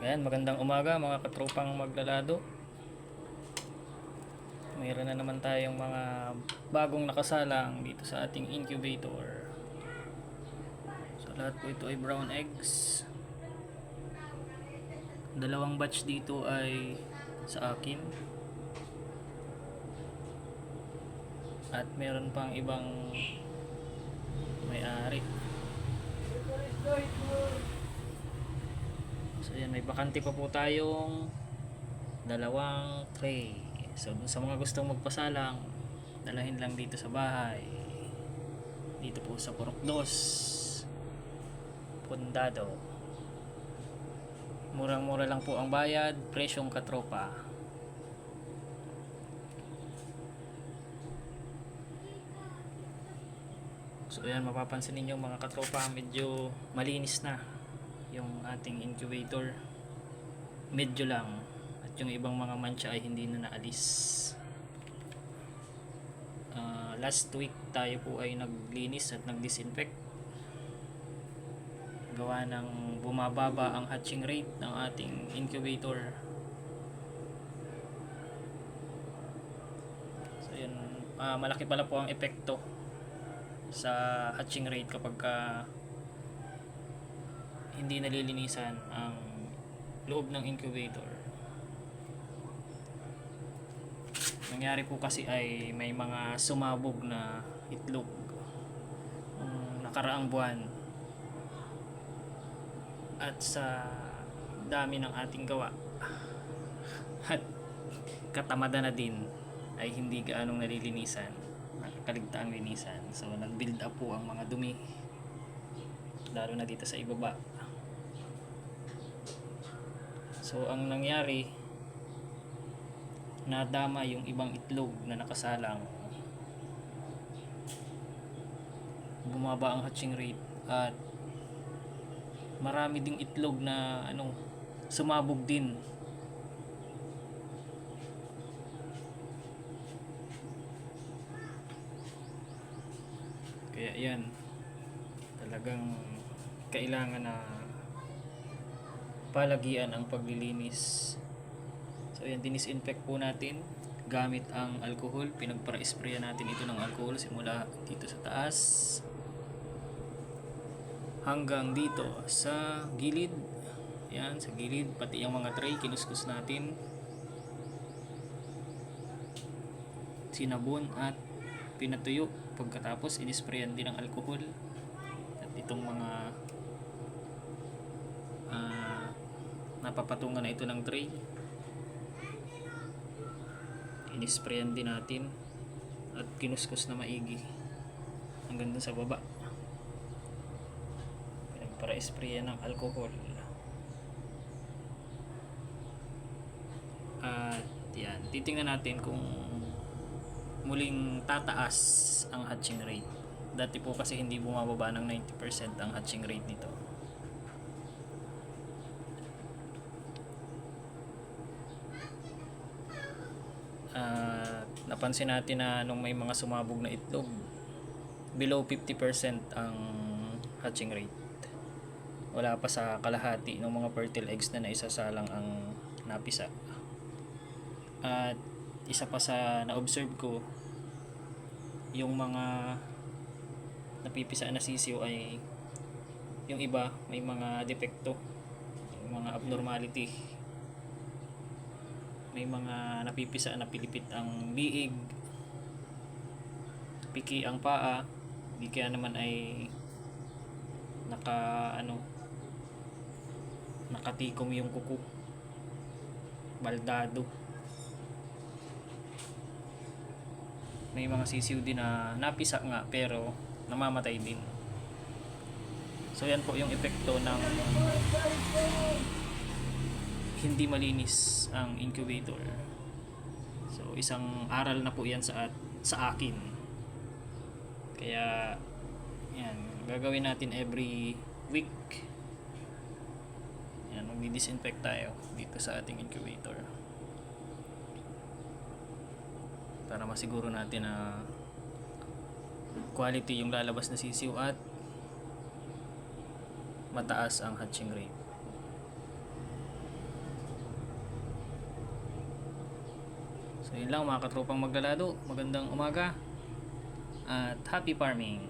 Ayan, magandang umaga mga katropang maglalado. Mayroon na naman tayong mga bagong nakasalang dito sa ating incubator. So lahat po ito ay brown eggs. Dalawang batch dito ay sa akin. At meron pang ibang may-ari. May bakante pa po tayong dalawang tray. So sa mga gustong magpasalang, dalahin lang dito sa bahay. Dito po sa Purok 2. Pundado. Murang-mura lang po ang bayad, presyong katropa. So ayan, mapapansin ninyo mga katropa, medyo malinis na yung ating incubator. Medyo lang. At yung ibang mga mancha ay hindi na naalis. Ah, last week tayo po ay naglinis at nagdisinfect. Gawa ng bumababa ang hatching rate ng ating incubator. So yun, ah, malaki pala po ang epekto sa hatching rate kapag ka hindi nalilinisan ang loob ng incubator. Nangyari po kasi ay may mga sumabog na itlog nung nakaraang buwan. At sa dami ng ating gawa at katamada na din ay hindi gaanong nalilinisan nakakaligtaang linisan so nag build up po ang mga dumi lalo na dito sa ibaba so ang nangyari nadama yung ibang itlog na nakasalang. Bumaba ang hatching rate at marami ding itlog na ano sumabog din. Kaya yan, talagang kailangan na palagian ang paglilinis. So yan, dinisinfect po natin gamit ang alcohol. Pinagpara-spray natin ito ng alcohol simula dito sa taas hanggang dito sa gilid. Yan, sa gilid, pati yung mga tray, kinuskus natin. Sinabon at pinatuyo pagkatapos inisprayan din ng alcohol at itong mga ah, napapatungan na ito ng tray. Inisprayan din natin. At kinuskus na maigi. Hanggang dun sa baba. Para sprayan ng alcohol. At yan. Titingnan natin kung muling tataas ang hatching rate. Dati po kasi hindi bumababa ng 90% ang hatching rate nito. At napansin natin na nung may mga sumabog na itlog, below 50% ang hatching rate. Wala pa sa kalahati ng mga fertile eggs na naisasalang ang napisa. At isa pa sa na-observe ko yung mga napipisa na sisiw ay yung iba may mga depekto mga abnormality may mga napipisa na pilipit ang liig piki ang paa di kaya naman ay naka ano nakatikom yung kuko. Baldado. May mga sisiw din na napisa nga pero namamatay din. So yan po yung epekto ng hindi malinis ang incubator. So isang aral na po yan sa, at, sa akin. Kaya yan gagawin natin every week. Yan magdi-disinfect tayo dito sa ating incubator. Para masiguro natin na quality yung lalabas na sisiw at mataas ang hatching rate. So yun lang mga katropang maglalado. Magandang umaga. At happy farming.